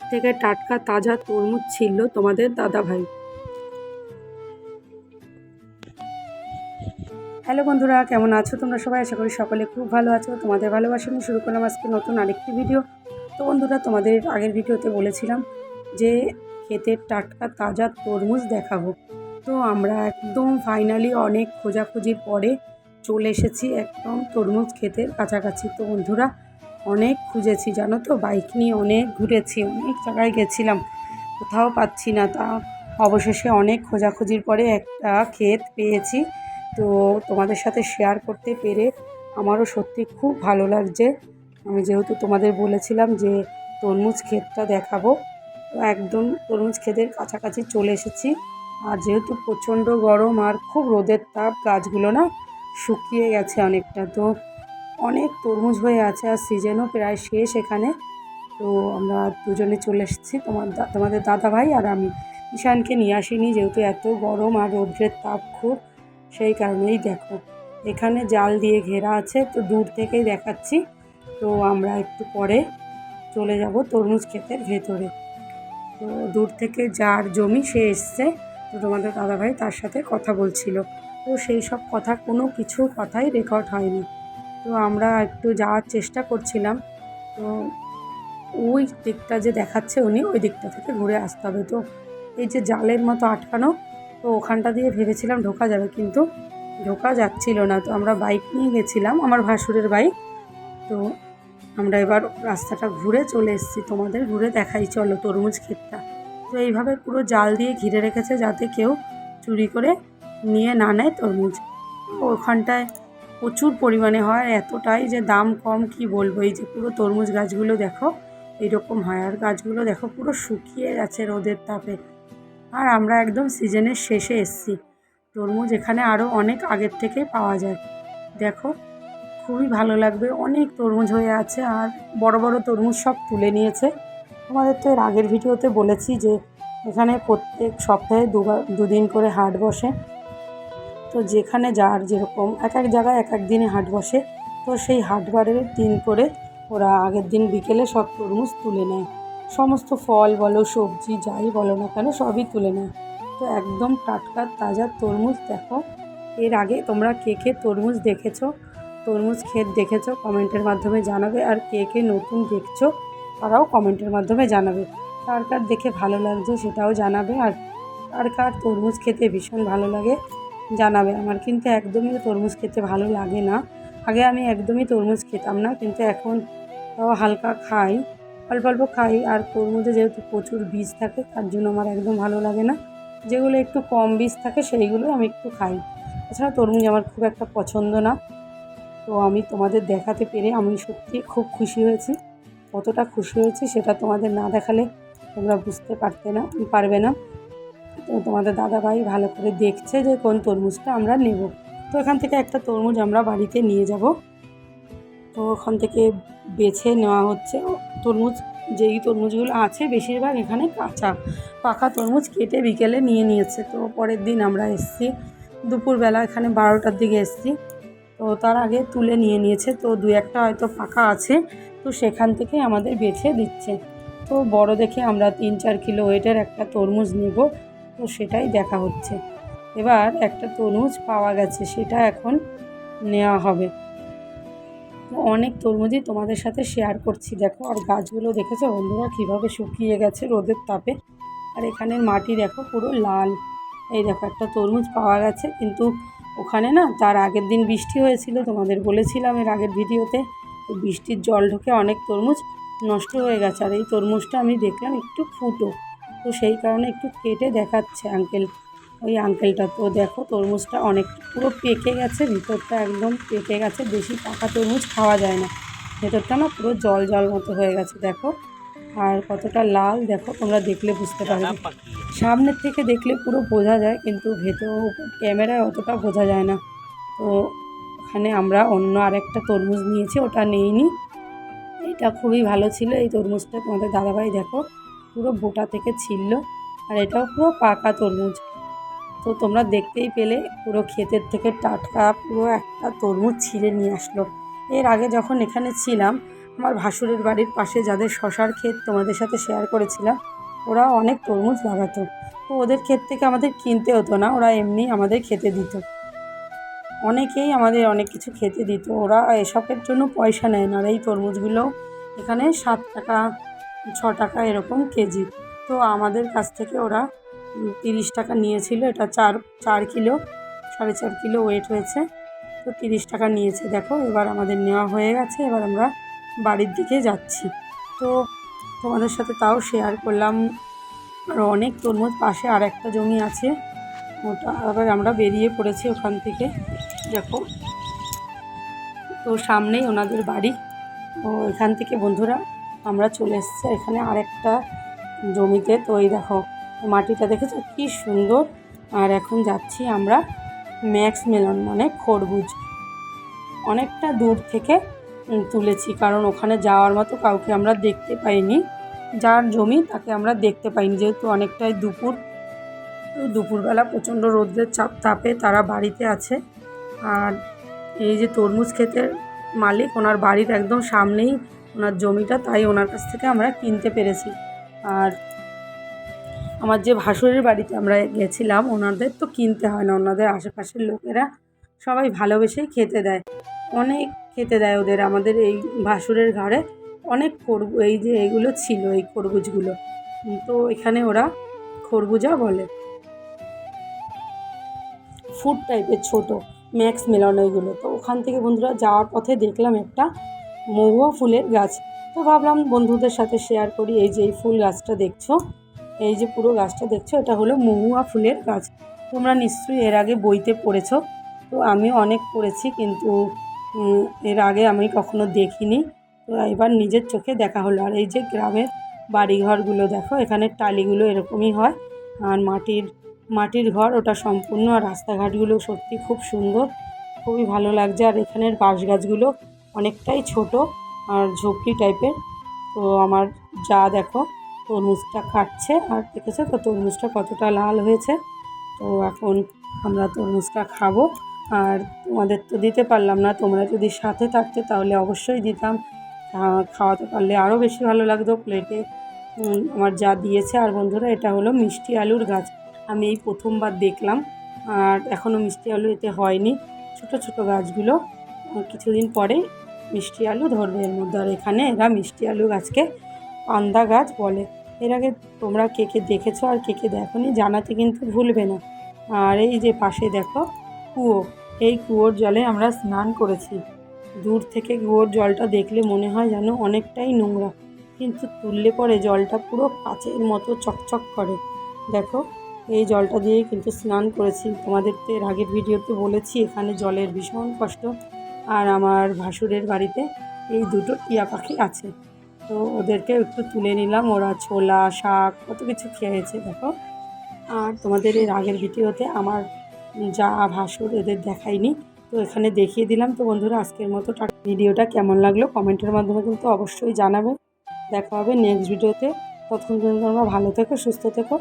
থেকে টাটকা তাজা তরমুজ ছিল তোমাদের দাদা ভাই হ্যালো বন্ধুরা, কেমন আছো তোমরা সবাই? আশা করি সকলে খুব ভালো আছো। তোমাদের ভালোবাসা নিয়ে শুরু করলাম আজকে নতুন আরেকটি ভিডিও। তো বন্ধুরা, তোমাদের আগের ভিডিওতে বলেছিলাম যে ক্ষেতের টাটকা তাজা তরমুজ দেখাবো। তো আমরা একদম ফাইনালি অনেক খোঁজাখুঁজির পরে চলে এসেছি একদম তরমুজ ক্ষেতের কাছাকাছি। তো বন্ধুরা অনেক খুঁজেছি, জানো তো? বাইক নিয়ে অনেক ঘুরেছি, অনেক জায়গায় গেছিলাম। কোথাও পাচ্ছি না। তা অবশেষে অনেক খোঁজাখুঁজির পরে একটা ক্ষেত পেয়েছি। তো তোমাদের সাথে শেয়ার করতে পেরে আমারও সত্যি খুব ভালো লাগছে। আমি যেহেতু তোমাদের বলেছিলাম যে তরমুজ ক্ষেতটা দেখাবো, তো একদম তরমুজ ক্ষেতের কাছাকাছি চলে এসেছি। আর যেহেতু প্রচণ্ড গরম আর খুব রোদের তাপ, গাছগুলো না শুকিয়ে গেছে অনেকটা, তো অনেক তরমুজ হয়ে আছে আর সিজনও প্রায় শেষ এখানে। তো আমরা দুজনে চলে এসেছি, তোমার তোমাদের দাদা ভাই আর আমি। ঈশানকে নিয়ে আসিনি যেহেতু এত গরম আর রৌদ্রের তাপ খুব, সেই কারণেই দেখো। এখানে জাল দিয়ে ঘেরা আছে, তো দূর থেকেই দেখাচ্ছি। তো আমরা একটু পরে চলে যাব তরমুজ ক্ষেতের ভেতরে। তো দূর থেকে যার জমি সে এসছে, তো তোমাদের দাদাভাই তার সাথে কথা বলছিল। তো সেই সব কথা কোনো কিছু কথাই রেকর্ড হয়নি। তো আমরা একটু যাওয়ার চেষ্টা করছিলাম। তো ওই দিকটা যে দেখাচ্ছে উনি, ওই দিকটা থেকে ঘুরে আসতে হবে। তো এই যে জালের মতো আটকানো, তো ওখানটা দিয়ে ভেবেছিলাম ঢোকা যাবে, কিন্তু ঢোকা যাচ্ছিল না। তো আমরা বাইক নিয়ে গেছিলাম, আমার ভাসুরের বাইক তো আমরা এবার রাস্তাটা ঘুরে চলে এসেছি। তোমাদের ঘুরে দেখাই, চলো তরমুজ ক্ষেতটা। তো এইভাবে পুরো জাল দিয়ে ঘিরে রেখেছে যাতে কেউ চুরি করে নিয়ে না নেয় তরমুজ। ওখানটায় প্রচুর পরিমাণে হয় এতটাই যে দাম কম, কি বলব? এই যে পুরো তরমুজ গাছগুলো দেখো, এইরকম হয়। আর গাছগুলো দেখো, পুরো শুকিয়ে গেছে রোদের তাপে। আর আমরা একদম সিজনের শেষে এসছি। তরমুজ এখানে আরও অনেক আগের থেকে পাওয়া যায়। দেখো, খুবই ভালো লাগবে। অনেক তরমুজ হয়ে আছে আর বড় বড় তরমুজ সব তুলে নিয়েছে। আমাদের তো এর আগের ভিডিওতে বলেছি যে এখানে প্রত্যেক সপ্তাহে দুবার, দুদিন করে হাট বসে। তো যেখানে যার যেরকম এক এক জায়গায় এক এক দিনে হাট বসে। তো সেই হাটবারের দিন করে ওরা আগের দিন বিকেলে সব তরমুজ তুলে নেয়। সমস্ত ফল বলো, সবজি যাই বলো না কেন, সবই তুলে নেয়। তো একদম টাটকা তাজা তরমুজ দেখো। এর আগে তোমরা কে কে তরমুজ দেখেছ? তরমুজ ক্ষেত দেখেছ? কমেন্টের মাধ্যমে জানাবে। আর কে কে নতুন দেখছ? তারাও কমেন্টের মাধ্যমে জানাবে। কার কার দেখে ভালো লাগছে সেটাও জানাবে। আর কার কার তরমুজ খেতে ভীষণ ভালো লাগে জানাবে। আমার কিন্তু একদমই তরমুজ খেতে ভালো লাগে না। আগে আমি একদমই তরমুজ খেতাম না, কিন্তু এখন তাও হালকা খাই। অল্প অল্প খাই, আর তরমুজে যেহেতু প্রচুর বীজ থাকে, তার জন্য আমার একদম ভালো লাগে না। যেগুলো একটু কম বীজ থাকে সেইগুলো আমি একটু খাই। এছাড়া তরমুজ আমার খুব একটা পছন্দ না। তো আমি তোমাদের দেখাতে পেরে আমি সত্যি খুব খুশি হয়েছি। কতটা খুশি হয়েছি সেটা তোমাদের না দেখালে তোমরা বুঝতে পারতে না, পারবে না। তোমাদের দাদাভাই ভালো করে দেখছে যে কোন তরমুজটা আমরা নেব। তো এখান থেকে একটা তরমুজ আমরা বাড়িতে নিয়ে যাব। তো ওখান থেকে বেছে নেওয়া হচ্ছে। তরমুজ, যেই তরমুজগুলো আছে বেশিরভাগ এখানে কাঁচা, পাকা তরমুজ কেটে বিকেলে নিয়ে নিয়েছে। তো পরের দিন আমরা এসেছি, দুপুরবেলা এখানে বারোটার দিকে এসেছি। তো তার আগে তুলে নিয়ে নিয়েছে। তো দু একটা হয়তো ফাঁকা আছে, তো সেখান থেকে আমাদের বেছে দিচ্ছে। তো বড় দেখে আমরা তিন চার কিলো ওয়েটের একটা তরমুজ নেব। তো সেটাই দেখা হচ্ছে। এবার একটা তরমুজ পাওয়া গেছে, সেটা এখন নেওয়া হবে। অনেক তরমুজই তোমাদের সাথে শেয়ার করছি। দেখো, আর গাছগুলো দেখেছ বন্ধুরা, কীভাবে শুকিয়ে গেছে রোদের তাপে। আর এখানের মাটি দেখো পুরো লাল। এই দেখো, একটা তরমুজ পাওয়া গেছে। কিন্তু ওখানে না, তার আগের দিন বৃষ্টি হয়েছিল, তোমাদের বলেছিলাম এর আগের ভিডিওতে। তো বৃষ্টির জল ঢুকে অনেক তরমুজ নষ্ট হয়ে গেছে। আর এই তরমুজটা আমি দেখলাম একটু ফুটো। তো সেই কারণে একটু কেটে দেখাচ্ছে আঙ্কেল ওই আঙ্কেলটা তো দেখো তরমুজটা অনেক পুরো পেকে গেছে ভিতরটা একদম পেকে গেছে বেশি পাকা তরমুজ খাওয়া যায় না। ভেতরটা না পুরো জল জল মতো হয়ে গেছে দেখো। আর কতটা লাল দেখো তোমরা দেখলে বুঝতে পারবে। সামনের থেকে দেখলে পুরো বোঝা যায় কিন্তু ভেতর ক্যামেরায় অতটা বোঝা যায় না। তো ওখানে আমরা অন্য আরেকটা তরমুজ নিয়েছি ওটা নেইনি। এটা খুবই ভালো ছিল এই তরমুজটা তোমাদের দাদাভাই দেখো পুরো বোটা থেকে ছিল আর এটাও পুরো পাকা তরমুজ। তো তোমরা দেখতেই পেলে, পুরো ক্ষেতের থেকে টাটকা পুরো একটা তরমুজ ছিঁড়ে নিয়ে আসলো। এর আগে যখন এখানে ছিলাম, আমার ভাসুরের বাড়ির পাশে যাদের শশার ক্ষেত তোমাদের সাথে শেয়ার করেছিলাম ওরা অনেক তরমুজ লাগাতো। তো ওদের ক্ষেত থেকে আমাদের কিনতে হতো না, ওরা এমনি আমাদের খেতে দিত। অনেকেই আমাদের অনেক কিছু খেতে দিত, ওরা এসবের জন্য পয়সা নেয় না, আর এই তরমুজগুলো এখানে সাত টাকা ছ টাকা এরকম কেজি। তো আমাদের কাছ থেকে ওরা তিরিশ টাকা নিয়েছিল। এটা চার চার কিলো, সাড়ে চার কিলো ওয়েট হয়েছে। তো তিরিশ টাকা নিয়েছে। দেখো, এবার আমাদের নেওয়া হয়ে গেছে। এবার আমরা বাড়ির দিকে যাচ্ছি। তো তোমাদের সাথে তাও শেয়ার করলাম। আর অনেক তরমুজ, পাশে আর একটা জমি আছে। ওটা আবার আমরা বেরিয়ে পড়েছি ওখান থেকে। দেখো, তো সামনেই ওনাদের বাড়ি। ও এখান থেকে বন্ধুরা আমরা চলে এসেছি। এখানে আরেকটা জমিতে। তো এই দেখো, মাটিটা দেখেছ? কি সুন্দর। আর এখন যাচ্ছি আমরা ম্যাক্স মেলন মানে খরবুজ অনেকটা দূর থেকে তুলেছি, কারণ ওখানে যাওয়ার মতো কাউকে আমরা দেখতে পাইনি। যার জমি তাকে আমরা দেখতে পাইনি, যেহেতু অনেকটাই দুপুর। দুপুরবেলা প্রচণ্ড রোদ্রের চাপ, তাপে তারা বাড়িতে আছে। আর এই যে তরমুজ ক্ষেতের মালিক, ওনার বাড়ির একদম সামনেই ওনার জমিটা, তাই ওনার কাছ থেকে আমরা কিনতে পেরেছি। আর আমার যে ভাসুরের বাড়িতে আমরা গেছিলাম, ওনাদের তো কিনতে হয় না। ওনাদের আশেপাশের লোকেরা সবাই ভালোবেসেই খেতে দেয়। অনেক খেতে দেয় ওদের। আমাদের এই ভাসুরের ঘরে অনেক খরবু এই যে এগুলো ছিল, এই খরবুজগুলো তো এখানে ওরা খরবুজা বলে। ফুড টাইপের ছোট ম্যাক্স মেলন এগুলো তো ওখান থেকে বন্ধুরা যাওয়ার পথে দেখলাম একটা মহুয়া ফুলের গাছ। তো ভাবলাম বন্ধুদের সাথে শেয়ার করি এই যে এই ফুল গাছটা দেখছ? এই যে পুরো গাছটা দেখছ, এটা হলো মহুয়া ফুলের গাছ। তোমরা নিশ্চয়ই এর আগে বইতে পড়েছো। তো আমি অনেক পড়েছি কিন্তু এর আগে আমি কখনো দেখিনি। তো এবার নিজের চোখে দেখা হলো। আর এই যে গ্রামের বাড়িঘরগুলো দেখো, এখানে টালিগুলো এরকমই হয়। আর মাটির মাটির ঘর ওটা সম্পূর্ণ আর রাস্তাঘাটগুলো সত্যি খুব সুন্দর। খুবই ভালো লাগছে। আর এখানের বাঁশ গাছগুলো অনেকটাই ছোট আর ঝোপড়ি টাইপের। তো আমার যা দেখো, তরমুজটা খাচ্ছে আর দেখেছে তো তরমুজটা কতটা লাল হয়েছে? তো এখন আমরা তরমুজটা খাব। আর তোমাদের তো দিতে পারলাম না, তোমরা যদি সাথে থাকতে তাহলে অবশ্যই দিতাম। খাওয়াতে পারলে আরও বেশি ভালো লাগতো। প্লেটে আমার যা দিয়েছে। আর বন্ধুরা, এটা হলো মিষ্টি আলুর গাছ। আমি এই প্রথমবার দেখলাম আর এখনও মিষ্টি আলু এতে হয়নি। ছোট ছোট গাছগুলো, কিছুদিন পরে মিষ্টি আলু ধরবে এর মধ্যে। আর এখানে এরা মিষ্টি আলু গাছকে পান্দা গাছ বলে। এর আগে তোমরা কে কে দেখেছ আর কে কে দেখোনি জানাতে কিন্তু ভুলবে না। আর এই যে পাশে দেখো কুয়ো, এই কুয়োর জলে আমরা স্নান করেছি। দূর থেকে কুয়োর জলটা দেখলে মনে হয় যেন অনেকটাই নোংরা, কিন্তু তুললে পরে জলটা পুরো কাচের মতো চকচক করে। দেখো, এই জলটা দিয়ে কিন্তু স্নান করেছি। তোমাদের তো এর আগের ভিডিওতে বলেছি, এখানে জলের ভীষণ কষ্ট। আর আমার ভাসুরের বাড়িতে এই দুটো টিয়া পাখি আছে। তো ওদেরকে একটু তুলে নিলাম। ওরা ছোলা, শাক, কত কিছু খেয়েছে, দেখো। আর তোমাদের এর আগের ভিডিওতে আমার যা ভাসুর এদের দেখাইনি, তো এখানে দেখিয়ে দিলাম। তো বন্ধুরা, আজকের মতো ভিডিওটা কেমন লাগল কমেন্টের মাধ্যমে কিন্তু অবশ্যই জানাবে। দেখা হবে নেক্সট ভিডিওতে ততক্ষণ পর্যন্ত তোমরা ভালো থেকো, সুস্থ থেকো।